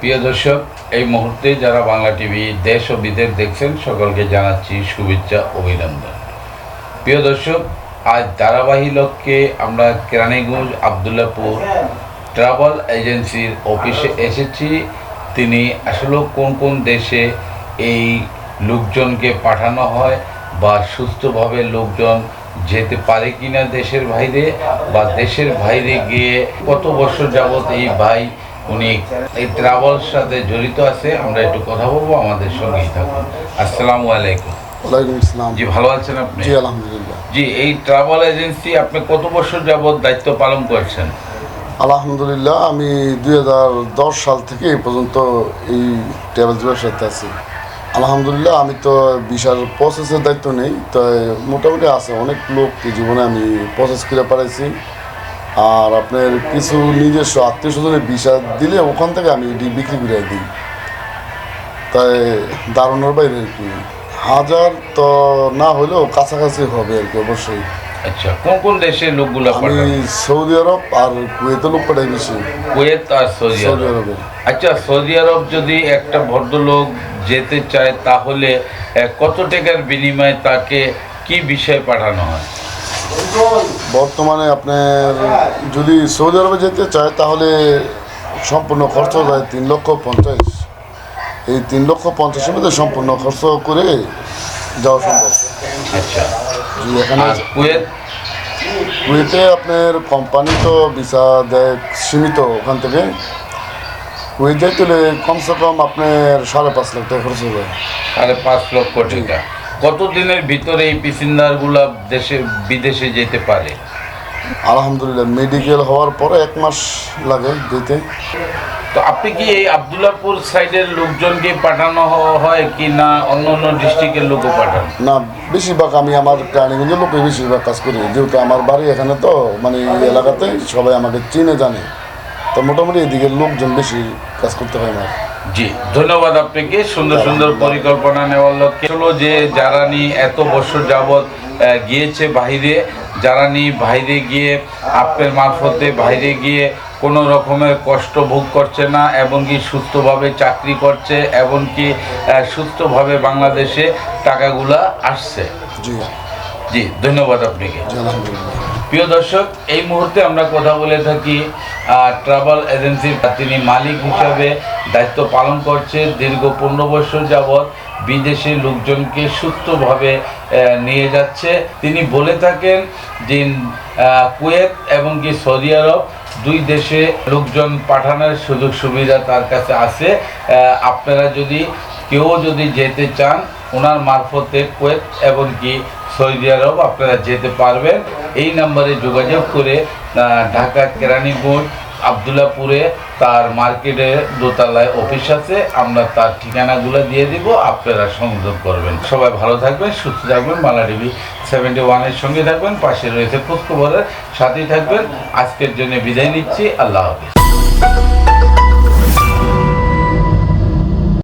প্রিয় দর্শক, এই মুহূর্তে যারা বাংলা টিভি, দেশ ও বিদেশ দেখছেন, সকলকে জানাচ্ছি শুভেচ্ছা, অভিনন্দন। প্রিয় দর্শক, আজ ধারাবাহী লক্ষ্যে আমরা কেরানীগঞ্জ আবদুল্লাপুর ট্রাভেল এজেন্সির অফিসে এসেছি। তিনি আসলে কোন কোন দেশে এই লোকজনকে পাঠানো হয় বা সুস্থভাবে লোকজন যেতে পারে কিনা দেশের বাইরে বা দেশের বাইরে গিয়ে কত বছর যাবত এই ভাই উনি এই ট্রাভেলস সাথে জড়িত আছে আমরা একটু কথা বলব আমাদের সঙ্গেই থাকুন। আসসালামু আলাইকুম। ওয়ালাইকুম ইসলাম জি ভালো আছেন আপনি? জি আলহামদুলিল্লাহ। জি এই ট্রাভেল এজেন্সি আপনি কত বছর যাবত দায়িত্ব পালন করছেন? আলহামদুলিল্লাহ আমি দুই হাজার দশ সাল থেকে এই পর্যন্ত এই ট্রাভেল সাথে আছি। আলহামদুলিল্লাহ আমি তো বিশাল প্রসেসের দায়িত্ব নেই তো মোটামুটি আছে অনেক লোক জীবনে আমি প্রসেস করে পারাইছি আর আপনার কিছু নিজস্ব আত্মীয় স্বজনের বিষা দিলে ওখান থেকে আমি এটি বিক্রি করে দিই। তাই দাঁড়ানোর বাইরে আর কি। হাজার তো না হলেও কাছাকাছি হবে আর কি অবশ্যই। আচ্ছা কোন কোন দেশে লোকগুলো আমি সৌদি আরব আর কুয়েতে লোক পাঠাই বেশি। কুয়েত আর সৌদি আরব। আচ্ছা সৌদি আরব যদি একটা ভদ্রলোক যেতে চায় তাহলে কত টাকার বিনিময়ে তাকে কি বিষয়ে পাঠানো হয়? বর্তমানে আপনার যদি সৌদি আরবে যেতে চায় তাহলে সম্পূর্ণ খরচ হয় তিন লক্ষ পঞ্চাশ। এই তিন লক্ষ পঞ্চাশের মধ্যে সম্পূর্ণ খরচ করে যাওয়া সম্ভব। আচ্ছা। এখানে কুয়েত? কুয়েতে আপনার কোম্পানি তো ভিসা দেয় সীমিত ওখান থেকে। কুয়েত যাইতে কমসে কম আপনার সাড়ে পাঁচ লাখ টাকা খরচ হবে। সাড়ে পাঁচ লক্ষ টাকা। কত দিনের ভিতরে এই পিসিন্দারগুলা দেশে বিদেশে যেতে পারে? আলহামদুলিল্লাহ মেডিকেল হওয়ার পরে এক মাস লাগে যেতে। তো আপনি কি এই আবদুল্লাপুর সাইডের লোকজনকে পাঠানো হয় কি না অন্য অন্য ডিস্ট্রিক্টের লোকও পাঠান? না বেশিরভাগ আমি আমার প্রাণীগঞ্জের লোকে বেশিরভাগ কাজ করি। যেহেতু আমার বাড়ি এখানে তো মানে এই এলাকাতে সবাই আমাকে চিনে জানে। তো মোটামুটি এদিকে লোকজন বেশি কাজ করতে হয় না জি ধন্যবাদ আপনাকে। সুন্দর সুন্দর পরিকল্পনা নেওয়ার লক্ষ্যে। হলো যে যারা নিয়ে এত বছর যাবৎ গিয়েছে বাইরে যারা নিয়ে বাইরে গিয়ে আপনার মারফতে বাইরে গিয়ে কোনো রকমের কষ্ট ভোগ করছে না এবং কি সুস্থভাবে চাকরি করছে এবং কি সুস্থভাবে বাংলাদেশে টাকাগুলা আসছে। জি। ধন্যবাদ আপনাকে। প্রিয় দর্শক এই মুহূর্তে আমরা কথা বলে থাকি ট্রাভেল এজেন্সির তিনি মালিক হিসাবে দায়িত্ব পালন করছে দীর্ঘ পনেরো বছর যাবৎ বিদেশে লোকজনকে সুস্থভাবে নিয়ে যাচ্ছে। তিনি বলে থাকেন যে কুয়েত এবং কি সৌদি আরব দুই দেশে লোকজন পাঠানোর সুযোগ সুবিধা তার কাছে আছে। আপনারা যদি কেউ যদি যেতে চান, ওনার মারফতে কুয়েত এবং কি সৌদি আরব আপনারা যেতে পারবেন। এই নাম্বারে যোগাযোগ করে ঢাকা কেরানীগঞ্জ আবদুল্লাপুরে তার মার্কেটে দোতলায় অফিস আছে। আমরা তার ঠিকানাগুলো দিয়ে দিব, আপনারা সংযোগ করবেন। সবাই ভালো থাকবেন, সুস্থ থাকবেন মালা টিভি সেভেন্টি ওয়ানের সঙ্গে থাকবেন, পাশে রয়েছে খোঁজখবরের সাথেই থাকবেন। আজকের জন্য বিদায় নিচ্ছি, আল্লাহ হাফিজ।